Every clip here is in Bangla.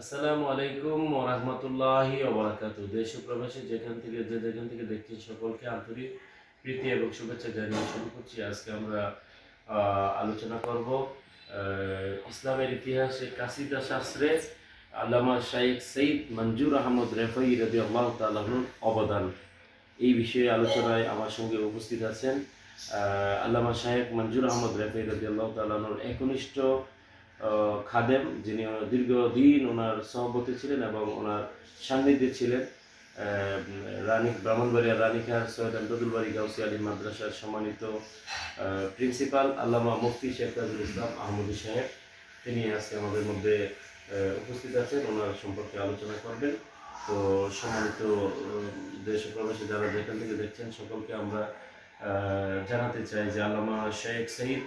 আসসালামু আলাইকুম ওরহমতুল্লাহি ওবরাকাত দেশ প্রবাসী যেখান থেকে যে যেখান থেকে দেখছেন সকলকে আন্তরিক প্রীতি এবং শুভেচ্ছা জানিয়ে শুরু করছি। আজকে আমরা আলোচনা করব ইসলামের ইতিহাসে কাসিদা শাস্ত্রে আল্লামা শাইখ সঈদ মঞ্জুর আহমদ রেফাই রবি আল্লাহ অবদান। এই বিষয়ে আলোচনায় আমার সঙ্গে উপস্থিত আছেন আল্লামা শাহেখ মঞ্জুর আহমদ রেফাই রবি আল্লাহ তালাহুর একনিষ্ঠ খাদেম, যিনি দীর্ঘদিন ওনার সভাপতি ছিলেন এবং ওনার সান্নিধ্যে ছিলেন রানী ব্রাহ্মণবাড়িয়া রানীখার সৈয়দ আমদাদুল বাড়ি গাউসি আলী মাদ্রাসার সম্মানিত প্রিন্সিপাল আল্লামা মুফতি শেখ তাজুল ইসলাম আহমদ সাহেব। তিনি আজকে আমাদের মধ্যে উপস্থিত আছেন, ওনার সম্পর্কে আলোচনা করবেন। তো সম্মানিত দেশ প্রবাসী যারা যেখান থেকে দেখছেন, সকলকে আমরা জানাতে চাই যে আল্লামা শেখ সঈদ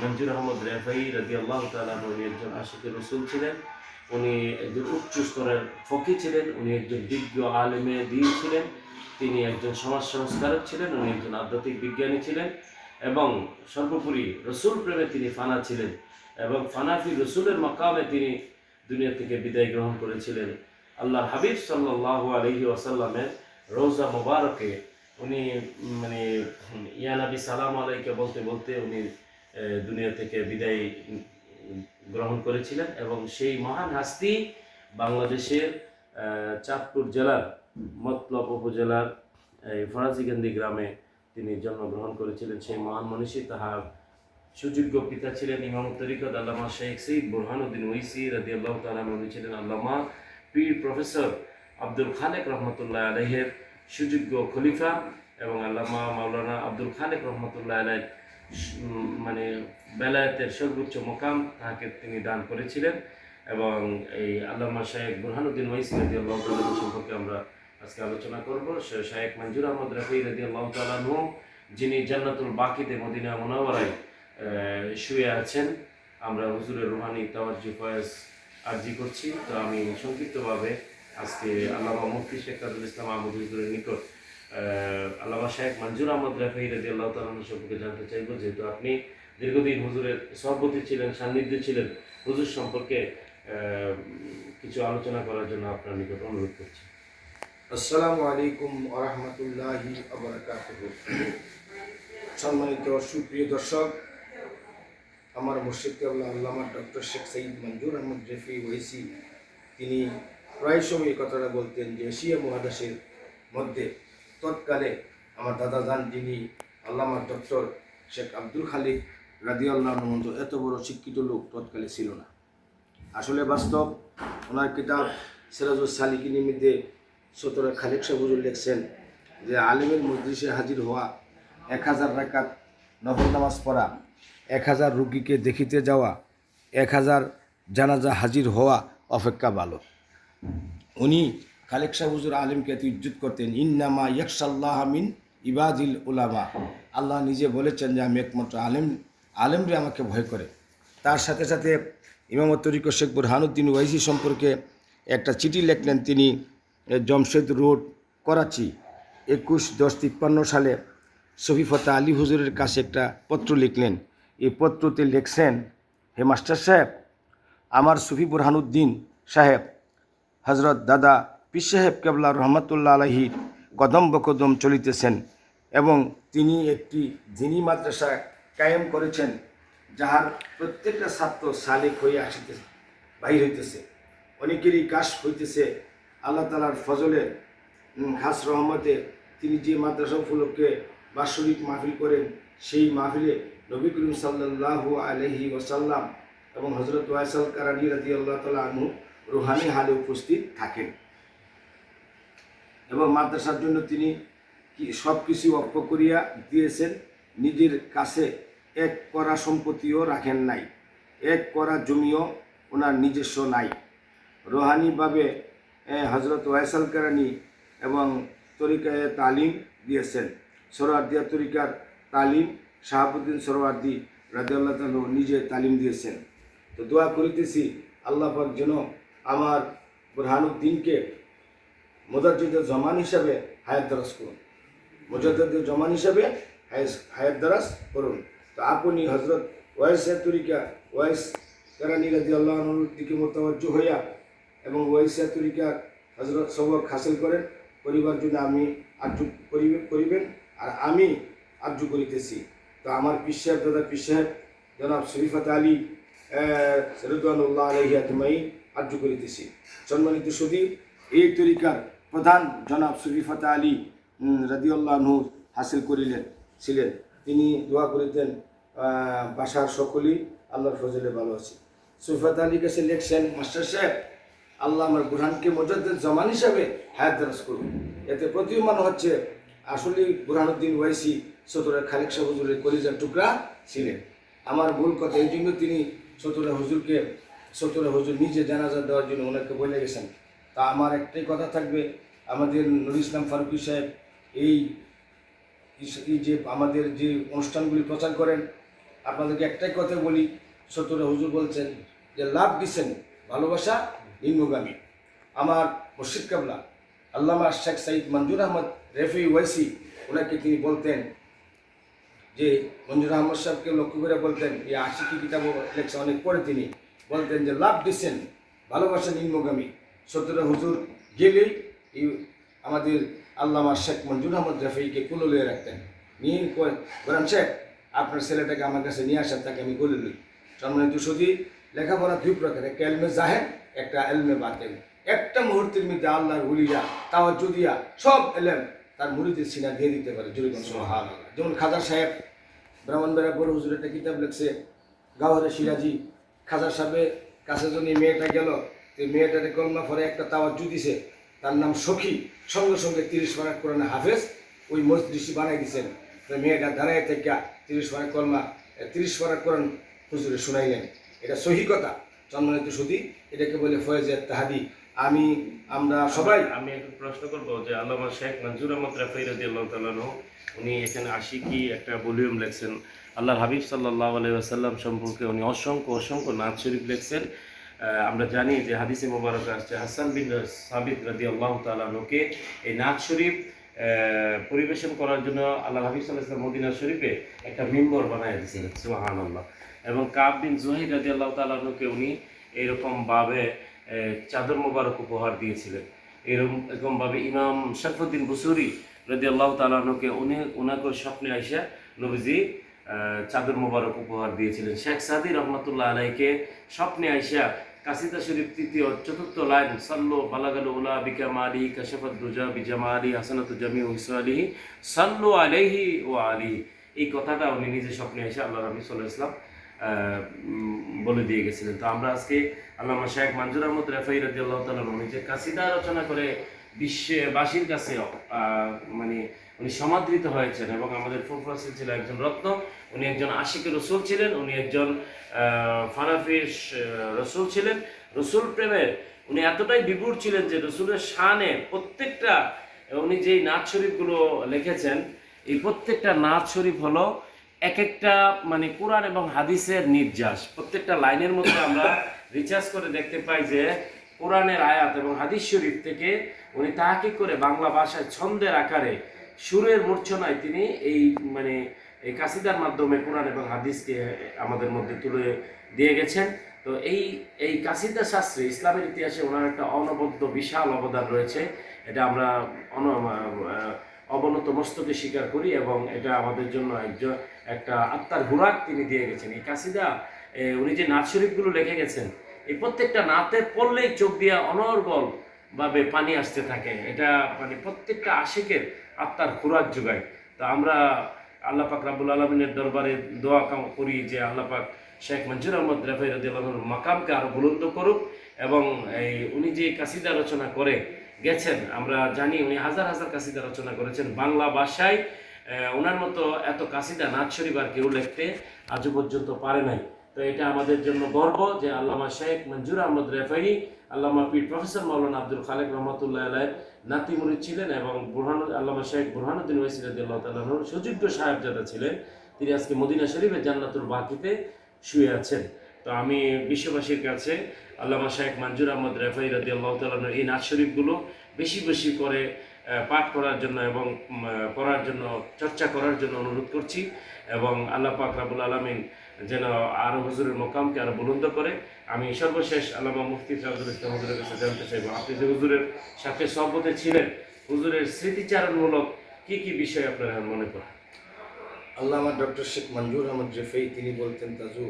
মঞ্জুর আহমদ রেফাই রাজি আল্লাহ তালান উনি একজন আশিক রসুল ছিলেন। উনি একজন উচ্চ স্তরের ফকি ছিলেন, উনি একজন বিজ্ঞ আলেমে দিন ছিলেন, তিনি একজন সমাজ সংস্কারক ছিলেন, উনি একজন আধ্যাত্মিক বিজ্ঞানী ছিলেন এবং সর্বোপরি রসুল প্রেমে তিনি ফানা ছিলেন এবং ফানাফি রসুলের মাকামে তিনি দুনিয়া থেকে বিদায় গ্রহণ করেছিলেন। আল্লাহ হাবিব সাল্লাহ আলহি ওয়াসাল্লামের রোজা মোবারকে উনি মানে উম, ইয়া নবী সালাম আলাইকে বলতে বলতে উনি দুনিয়া থেকে বিদায় গ্রহণ করেছিলেন এবং সেই মহান হাস্তি বাংলাদেশের চাঁদপুর জেলার মতলব উপজেলার এই ফরাজিগন্দি গ্রামে তিনি জন্মগ্রহণ করেছিলেন। সেই মহান মনীষী তাহার সুযোগ্য পিতা ছিলেন ইমাম তরিকত আল্লামা শেখ সঈদ বুরহানুদ্দিন ওইসি রাদি আল্লাহ তালাম ছিলেন আল্লামা পীর প্রফেসর আব্দুল খালেক রহমতুল্লাহ আলহের সুযোগ্য খলিফা এবং আল্লামা মাওলানা আব্দুল খালেক রহমতুল্লাহ আলহ মানে বেলায়েতের সর্বোচ্চ মোকাম তাহাকে তিনি দান করেছিলেন এবং এই আল্লামা শাহেক বুরহানুদ্দিন ওয়াইসি রাদি আল্লাহ সম্পর্কে আমরা আজকে আলোচনা করব। শাহেক মঞ্জুর আহমদ রফি রাদি আল্লাহ তালাহু যিনি জান্নাতুল বাকিতে মদিনা মোনাওয়ারায় শুয়ে আছেন। আমরা হুজুরের রুহানি তাওয়াজ্জু ফয়েজ আর্জি করছি। তো আমি সংক্ষিপ্তভাবে আজকে আল্লামা মুফতি শেখ তাজুল ইসলাম আহমদ হুজুরের নিকট আল্লামা শাহেক মঞ্জুর আহমদ রাফি রাজি আল্লাহ তালাহ সম্পর্কে জানতে চাইব, যেহেতু আপনি দীর্ঘদিন হুজুরের সভাপতি ছিলেন, সান্নিধ্যে ছিলেন, হুজুর সম্পর্কে কিছু আলোচনা করার জন্য আপনার নিকট অনুরোধ করছি। আসসালামু আলাইকুম আরহামতুল্লাহি সম্মানিত সুপ্রিয় দর্শক, আমার মুর্শিদ কেবলা আল্লামা ডক্টর শেখ সঈদ মঞ্জুর আহমদ রেফি ওয়েসি তিনি প্রায় সময় কথাটা বলতেন যে এশিয়া মহাদেশের মধ্যে তৎকালে আমার দাদা যান যিনি আল্লামা ডক্টর শেখ আব্দুল খালিক রাদিয়াল্লাহ মতো এত বড় শিক্ষিত লোক তৎকালে ছিল না। আসলে বাস্তব ওনার কিতাব সিরাজুল সালিকিনের মধ্যে সতরা খালেক সাহুজুর লিখছেন যে আলিমের মজলিসে হাজির হওয়া এক হাজার রাকাত নফল নামাজ পড়া, এক হাজার রুগীকে দেখিতে যাওয়া, এক হাজার জানাজা হাজির হওয়া অপেক্ষা ভালো। উনি খালেক সাহুজুর আলিমকে এত ইজ্জত করতেন, ইন্নামা ইয়াকসাল্লাহ মিন ইবাদিল উলামা। আল্লাহ নিজে বলেছেন যে, আমি একমাত্র আলেম আলেমরে আমাকে ভয় করে। তার সাথে সাথে ইমামত তরিক শেখ বুরহানুদ্দিন ওয়াইসি সম্পর্কে একটা চিঠি লিখলেন তিনি জমশেদ রোড, করাচি, একুশ দশ তিপ্পান্ন সালে শফিফতা আলী হুজুরের কাছে একটা পত্র লিখলেন। এই পত্রতে লিখছেন, হে মাস্টার সাহেব, আমার সুফি বুরহানুদ্দিন সাহেব হজরত দাদা পীর সাহেব কেবলা রহমতুল্লাহ আলহির কদম বকদম চলিতেছেন এবং তিনি একটি দিনী মাদ্রাসা কায়েম করেছেন, যাহার প্রত্যেকটা ছাত্র সালেক হয়ে আসিতেছে বাহির হইতেছে। অনেকেরই কাশ হইতেছে। আল্লাহ তালার ফজলে খাস রহমতে তিনি যে মাদ্রাসা উপলক্ষে বাৎসরিক মাহফিল করেন, সেই মাহফিলে নবী করিম সাল্লাহ আলহি ওসাল্লাম এবং হজরত ওয়াইসাল কারানি রাজি আল্লাহ তালা আনহু রুহানি হালে উপস্থিত থাকেন। এবং মাদ্রাসার জন্য তিনি সব কিছু অক্ষ করিয়া দিয়েছেন। নিজের কাছে এক করা সম্পত্তিও রাখেন নাই। এক করা জমিও ওনার নিজস্ব নাই। রোহানিভাবে হজরত ওয়াইসাল কারানি এবং তরিকায় তালিম দিয়েছেন। সরোয়ার্দিয়া তরিকার তালিম শাহাবুদ্দিন সরোয়ার্দি রাজিয়াল্লাহ তালু নিজে তালিম দিয়েছেন। তো দোয়া করিতেছি, আল্লাহ যেন আমার বুরহানুদ্দিনকে মোদাজিদ জমান হিসাবে হায়াত দরাজ করুন। মোজাদ্দ জমান হিসাবে হায়াত দরাজ করুন। তো আপনি হজরত ওয়াইস তরিকা, ওয়াইস কারানি রাজি আল্লাহর দিকে মোতাবজ্জ হইয়া এবং ওয়াইসিয়া তরিকার হজরত সবক হাসিল করেন করিবার জন্য আমি আর্য করিবে করিবেন, আর আমি আর্য করিতেছি। তো আমার পিস সাহেব, দাদা পিস সাহেব, জনাব শরীফত আলী রুদানুল্লাহ আলহি আজমাই আর্য করিতেছি সম্মানিত সুদী এই তরিকার প্রধান জনাব শরীফত আলী রাদিউল্লাহ নূর হাসিল করিলেন, ছিলেন। তিনি দোয়া করিতেন বাসার সকলেই আল্লাহর ফজলে ভালো আছে। সুফাত আলী কাছে লেখছেন, মাস্টার সাহেব, আল্লাহ আমার বুরহানকে মজাদ্দের জমান হিসাবে হায়াত দারাজ করুন। এতে প্রতীয়মান হচ্ছে আসলে বুরহানুদ্দিন ওয়াইসি সতরা খালেক শাহ হুজুরের কলিজার টুকরা ছিলেন। আমার ভুল কথা এই জন্য তিনি সতরা হুজুরকে সতরা হুজুর নিজে জানাজা দেওয়ার জন্য ওনাকে বলে গেছেন। তা আমার একটাই কথা থাকবে, আমাদের নুর ইসলাম ফারুকি সাহেব এই যে আমাদের যে অনুষ্ঠানগুলি প্রচার করেন, আপনাদেরকে একটাই কথা বলি সত্যরে হুজুর বলছেন যে, লাভ দিছেন ভালোবাসা, নিম্নগামী। আমার মুর্শিদ কাবলা, আল্লামা শেখ সাইদ মঞ্জুর আহমদ রেফি ওয়াইসি, ওনাকে তিনি বলতেন যে, মঞ্জুর আহমদ সাহেবকে লক্ষ্য করে বলতেন, এই আশিকি কিতাব লেখা অনেক পড়ে তিনি। বলতেন যে, লাভ দিচ্ছেন ভালোবাসা নিম্নগামী সত্যরে হুজুর গেলেই আমাদের আল্লামা শেখ মঞ্জুর আহমদ রাফিকে কুলো লিয়ে রাখতেন। নিয়ে বলেন শেখ, আপনার ছেলেটাকে আমার কাছে নিয়ে আসেন, তাকে আমি কোলে লই। সম্মানিত সুদী লেখাপড়া দুই প্রকার একটা এলমে জাহের একটা এলমে বাতেন একটা মুহূর্তের মধ্যে আল্লাহর উলিয়া তাও যদিয়া সব এলেম তার মুড়িদের সিনা দিয়ে দিতে পারে সোহান যেমন খাজা সাহেব ব্রাহ্মণবেড়া বড় হুজুর একটা কিতাব লিখছে গাওয়ারে সিরাজি খাজা সাহেবের কাছে যদি মেয়েটা গেল, তো মেয়েটারে কলমা পরে একটা তাওয়াজ্জু দিছে। তার নাম সখী। সঙ্গে সঙ্গে তিরিশ ফারাক কোরআনে হাফেজ ওই মসজিদ বানাই দিছেন। তো মেয়েটা দাঁড়ায় থেকে তিরিশ ফারাক কলমা তিরিশ ফারাক কোরআন হুজুরে শুনাইলেন। এটা সহি কথা, সম্মানিত সুদী এটাকে বলে ফয়েজে তাহাদি। আমি, আমরা সবাই আমি একটু প্রশ্ন করব যে আল্লামা শেখ মঞ্জুর আহমদ রাফাই রাজি আল্লাহ তালানো উনি এখানে আশিকি একটা ভলিউম লেখছেন। আল্লাহ হাবিব সাল্লাহ আলাইসাল্লাম সম্পর্কে উনি অসংখ্য অসংখ্য নাচ শরীফ লেখছেন। আমরা জানি যে হাদিসে মোবারক আসছে হাসান বিন সাবিত রাদি আল্লাহ তালানুকে এই নাচ শরীফ পরিবেশন করার জন্য আল্লাহ হাবিব সাল্লাহ ইসলাম মদিনা শরীফে একটা মেম্বর বানায় দিয়েছিলেন সুহান আল্লাহ এবং কাব বিন জুহাই রাদি আল্লাহ তালানুকে উনি এইরকম ভাবে আহ, চাদর মোবারক উপহার দিয়েছিলেন। এরকম এরকমভাবে ইমাম শরফুদ্দিন বুসুরি রদি আল্লাহ তালানুকে উনি ওনাকে স্বপ্নে আইসা নবীজি চাদর মোবারক উপহার দিয়েছিলেন শেখ সাদি রহমতুল্লাহ আলাইকে। স্বপ্নে আইসা কাসিদা শরীফ তৃতীয় চতুর্থ লাইন সাল্লো বালাগাল উলা বিকাম আলী কাশাফত বিজামা আলী হাসানাত জামি হুসু আলী সাল্লু আলাইহি ও আলী এই কথাটা উনি নিজে স্বপ্নে এসে আল্লাহ রবি সাল্লাহ ইসলাম বলে দিয়ে গেছিলেন। তো আমরা আজকে আল্লামা শেখ মঞ্জুর আহমদ রেফাই রাজি আল্লাহ তালা যে কাসিদা রচনা করে বিশ্ববাসীর কাছে আহ, মানে উনি সমাদৃত হয়েছেন এবং আমাদের ফুরফাসিল ছিল একজন রত্ন, উনি একজন আশিকের রসুল ছিলেন, উনি একজন ফানাফিস রসুল ছিলেন। রসুল প্রেমের উনি এতটাই বিপুর ছিলেন যে রসুলের শানে প্রত্যেকটা, উনি যেই নাচ শরীফগুলো লিখেছেন, এই প্রত্যেকটা নাচ শরীফ হলো এক একটা মানে কোরআন এবং হাদিসের নির্যাস। প্রত্যেকটা লাইনের মধ্যে আমরা রিচার্জ করে দেখতে পাই যে কোরআনের আয়াত এবং হাদিস শরীফ থেকে উনি তাহাকি করে বাংলা ভাষায় ছন্দের আকারে সুরের মূর্ছনায় তিনি এই মানে এই কাসিদার মাধ্যমে কোরআন এবং হাদিসকে আমাদের মধ্যে তুলে দিয়ে গেছেন। তো এই এই কাসিদা শাস্ত্রে ইসলামের ইতিহাসে ওনার একটা অনবদ্য, বিশাল অবদান রয়েছে। এটা আমরা অন অবনত মস্তকে স্বীকার করি এবং এটা আমাদের জন্য একজন একটা আত্মার হুরাক তিনি দিয়ে গেছেন। এই কাসিদা উনি যে নাচ শরীফগুলো লিখে গেছেন, এই প্রত্যেকটা নাতে পড়লেই চোখ দিয়া অনর্গল ভাবে পানি আসতে থাকে। এটা মানে প্রত্যেকটা আশিকের আত্মার খুরাক যোগায়। তো আমরা আল্লাহ পাক রাবুল আলমিনের দরবারে দোয়া কাম- করি যে আল্লাহ পাক শেখ মঞ্জুর আহমদ রাফাই রাদিয়াল্লাহুর মাকামকে আরও বুলন্দ করুক এবং এই উনি যে কাসিদা রচনা করে গেছেন, আমরা জানি উনি হাজার হাজার কাসিদা রচনা করেছেন বাংলা ভাষায়। ওনার মতো এত কাসিদা নাচ শরীফ আর কেউ লিখতে আজও পর্যন্ত পারে নাই। তো এটা আমাদের জন্য গর্ব যে আল্লামা শেখ মঞ্জুর আহমদ রেফাই আল্লামা পীর প্রফেসর মৌলানা আব্দুল খালেক রহমতুল্লাহ আলাই নাতি মুরিদ ছিলেন এবং বুরহান আল্লামা শেখ বুরহানুদ্দিন ওয়াইসিরাদিল্লাহ তাল্লাহর সুযোগ্য সাহেবজাদা ছিলেন। তিনি আজকে মদিনা শরীফের জান্নাতুল বাকিতে শুয়ে আছেন। তো আমি বিশ্ববাসীর কাছে আল্লামা শেখ মঞ্জুর আহমদ রেফাই রাদি আল্লাহ তালানোর এই নাচ শরীফগুলো বেশি বেশি করে পাঠ করার জন্য এবং পড়ার জন্য, চর্চা করার জন্য অনুরোধ করছি এবং আল্লাহ পাক রাবুল আলমিন যেন আরও হুজুরের মোকামকে আরও বুলন্দ করে। আমি সর্বশেষ আল্লামা মুফতি সাহুদুল ইসলাম হুজুরের কাছে জানতে চাইব, আপনি যে হুজুরের সাথে সহবতে ছিলেন, হুজুরের স্মৃতিচারণমূলক কি কি বিষয় আপনারা মনে করেন? আল্লাহ আমার ডক্টর শেখ মঞ্জুর আহমদ জেফেই তিনি বলতেন, তাজু,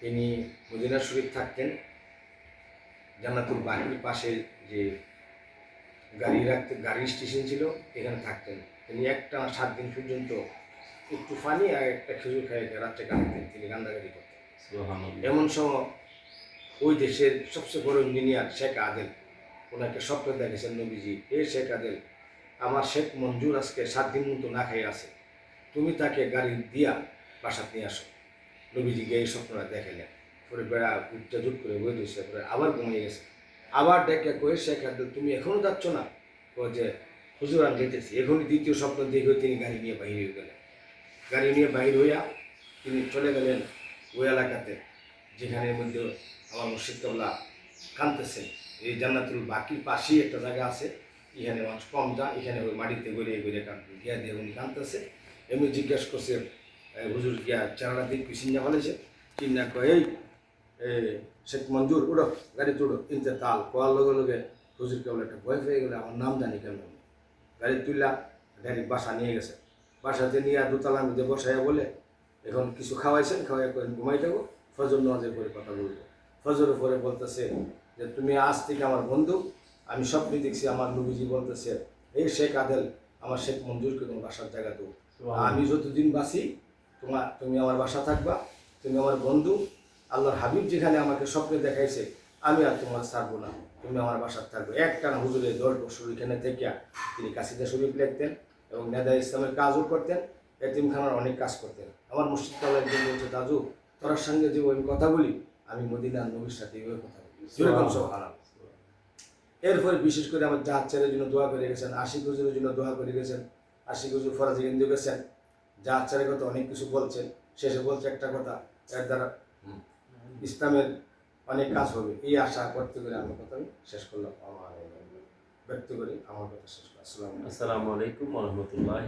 তিনি মদিনা শরীফ থাকতেন, জান্নাতুল বাকির পাশে যে গাড়ি রাখতে গাড়ির স্টেশন ছিল এখানে থাকতেন। তিনি একটা সাত দিন পর্যন্ত একটু পানি আর একটা খেজুর খাই রাত্রে কাটাতেন তিনি কান্দাগাড়ি করতেন। এমন সময় ওই দেশের সবচেয়ে বড় ইঞ্জিনিয়ার শেখ আদেল ওনাকে স্বপ্ন দেখেছেন নবীজি এ শেখ আদেল আমার শেখ মঞ্জুর আজকে সাত দিন মতো না খেয়ে আছে। তুমি তাকে গাড়ি দিয়া বাসাত নিয়ে আসো। নবীজি গিয়ে এই স্বপ্নটা দেখালেন পরে বেড়া জুট করে বই দিয়েছে পরে আবার ঘুমিয়ে গেছে। আবার ডেকে কয়ে শেখ আদেল তুমি এখনও যাচ্ছ না? ও যে, হুজুর, আমি যেতেছি এখনই দ্বিতীয় স্বপ্ন দেখে তিনি গাড়ি নিয়ে বাহির হয়ে গেলেন। গাড়ি নিয়ে বাহির হইয়া তিনি চলে গেলেন ওই এলাকাতে যেখানে মধ্যে আমার মুর্শিদ কাবলা কানতেছেন এই জান্নাতুল বাকির পাশেই একটা জায়গা আছে। এখানে মানুষ কম যা এখানে ওই মাটিতে গড়িয়ে গড়িয়ে কাঁদবে গিয়া দিয়ে উনি কানতেছে। এমনি জিজ্ঞেস করছে হুজুর, গিয়া চেহারা দিক চিন্তা ফেলেছে চিন্তা কয়ে শেখ মঞ্জুর উড়ো গাড়ি তুড়ো ইনতে তাল কোয়ার লগে লগে হুজুর কেবল একটা ভয় পেয়ে গেলে আমার নাম জানি কেমন। গাড়ি তুললা গাড়ি বাসা নিয়ে গেছে। বাসাতে নিয়ে আর দোতলার মধ্যে বসাইয়া বলে এখন কিছু খাওয়াইছেন খাওয়াই করে ঘুমাই যাব ফজর নামাজের পরে কথা বলব। ফজরের পরে বলতেছে যে তুমি আজ থেকে আমার বন্ধু আমি স্বপ্নে দেখছি আমার নবীজি বলতেছে এই শেখ আদেল আমার শেখ মঞ্জুরকে তোমার বাসার জায়গা দেবো আমি যতদিন বাঁচি তোমার তুমি আমার বাসা থাকবা তুমি আমার বন্ধু আল্লাহর হাবিব যেখানে আমাকে স্বপ্নে দেখাইছে আমি আর তোমার ছাড়বো না। তুমি আমার বাসার থাকবে একটা না হুজুরের দশ বছর এখানে থেকে তিনি কাশিদা শরীফ লিখতেন এবং নেদা ইসলামের কাজও করতেন এতিমখানার অনেক কাজ করতেন। আমার মুর্শিদ কালা একদিন বলছে দাজু তোর সঙ্গে যে ওই কথা বলি আমি মদিনার নবীর সাথে ওই কথা বলি। বল সুবহানাল্লাহ। এরপরে বিশেষ করে আমার জাহাজ ছেলের জন্য দোয়া করে গেছেন আশিক হুজুরের জন্য দোয়া করে গেছেন আশিক হুজুর ফরাজি হিন্দু গেছেন। জাহাজ ছেলের কথা অনেক কিছু বলছেন শেষে বলছে একটা কথা এর দ্বারা ইসলামের অনেক কাজ হবে। এই আশা করতে করে আমার কথা শেষ করলাম। আমার ব্যক্ত করে আমার কথা শেষ করলাম। আসসালামু আলাইকুম। রহমতুল্লাহ